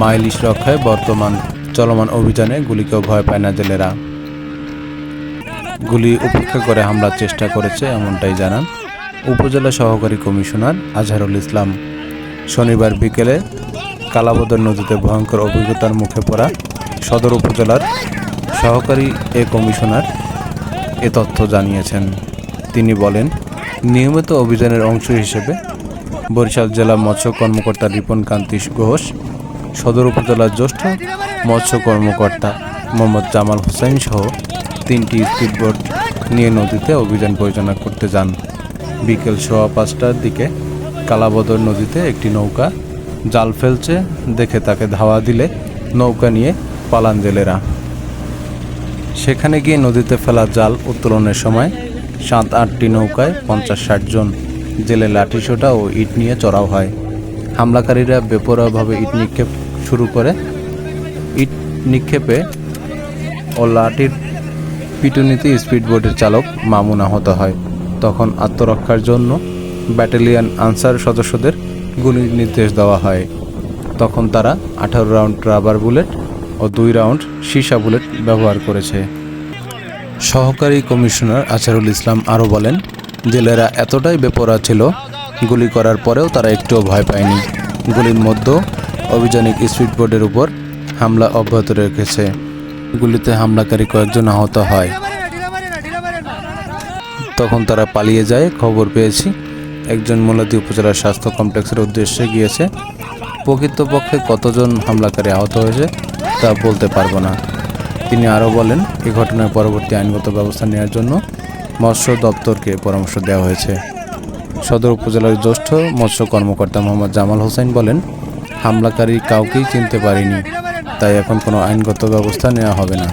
মা ইলিশ রক্ষায় বর্তমান চলমান অভিযানে গুলিকেও ভয় পায় না জেলেরা। গুলি উপেক্ষা করে হামলার চেষ্টা করেছে এমনটাই জানান উপজেলা সহকারী কমিশনার আজহারুল ইসলাম। শনিবার বিকেলে কালাবদর নদীতে ভয়ঙ্কর অভিজ্ঞতার মুখে পড়া সদর উপজেলার সহকারী এ কমিশনার এ তথ্য জানিয়েছেন। তিনি বলেন, নিয়মিত অভিযানের অংশ হিসেবে বরিশাল জেলা মৎস্য কর্মকর্তা রিপন কান্তি ঘোষ সদর উপজেলার জ্যেষ্ঠ মৎস্য কর্মকর্তা মোহাম্মদ জামাল হোসেন সহ তিনটি স্পিডবোট নিয়ে নদীতে অভিযান পরিচালনা করতে যান। বিকেল সোয়া পাঁচটার দিকে কালাবদর নদীতে একটি নৌকা জাল ফেলছে, দেখে তাকে ধাওয়া দিলে নৌকা নিয়ে পালান জেলেরা। সেখানে গিয়ে নদীতে ফেলা জাল উত্তোলনের সময় সাত আটটি নৌকায় পঞ্চাশ ষাট জন জেলে লাঠিসোঁটা ও ইট নিয়ে চড়াও হয়। হামলাকারীরা বেপরোয়াভাবে ইট নিক্ষেপ শুরু করে। ইট নিক্ষেপে ও লাঠির পিটুনিতে স্পিডবোটের চালক মামুন আহত হয়। তখন আত্মরক্ষার জন্য ব্যাটালিয়ন আনসার সদস্যদের গুলির নির্দেশ দেওয়া হয়। তখন তারা আঠারো রাউন্ড রাবার বুলেট ও দুই রাউন্ড সীসা বুলেট ব্যবহার করেছে। সহকারী কমিশনার আচারুল ইসলাম আরও বলেন, জেলেরা এতটাই বেপরা ছিল গুলি করার পরেও তারা একটুও ভয় পায়নি। গুলির মধ্যেও অভিযানিক স্পিডবোর্ডের উপর হামলা অব্যাহত রেখেছে। গুলিতে হামলাকারী কয়েকজন আহত হয়। তখন তারা পালিয়ে যায়। খবর পেয়েছি, একজন মোলাদি উপজেলার স্বাস্থ্য কমপ্লেক্সের উদ্দেশ্যে গিয়েছে। প্রকৃতপক্ষে কতজন হামলাকারী আহত হয়েছে তা বলতে পারব না। তিনি আরও বলেন, এ ঘটনায় পরবর্তী আইনগত ব্যবস্থা নেওয়ার জন্য মৎস্য দপ্তরকে পরামর্শ দেওয়া হয়েছে। সদর উপজেলার জ্যেষ্ঠ মৎস্য কর্মকর্তা মোহাম্মদ জামাল হোসেন বলেন, হামলাকারী কাউকেই চিনতে পারিনি, তাই এখন কোনো আইনগত ব্যবস্থা নেওয়া হবে না।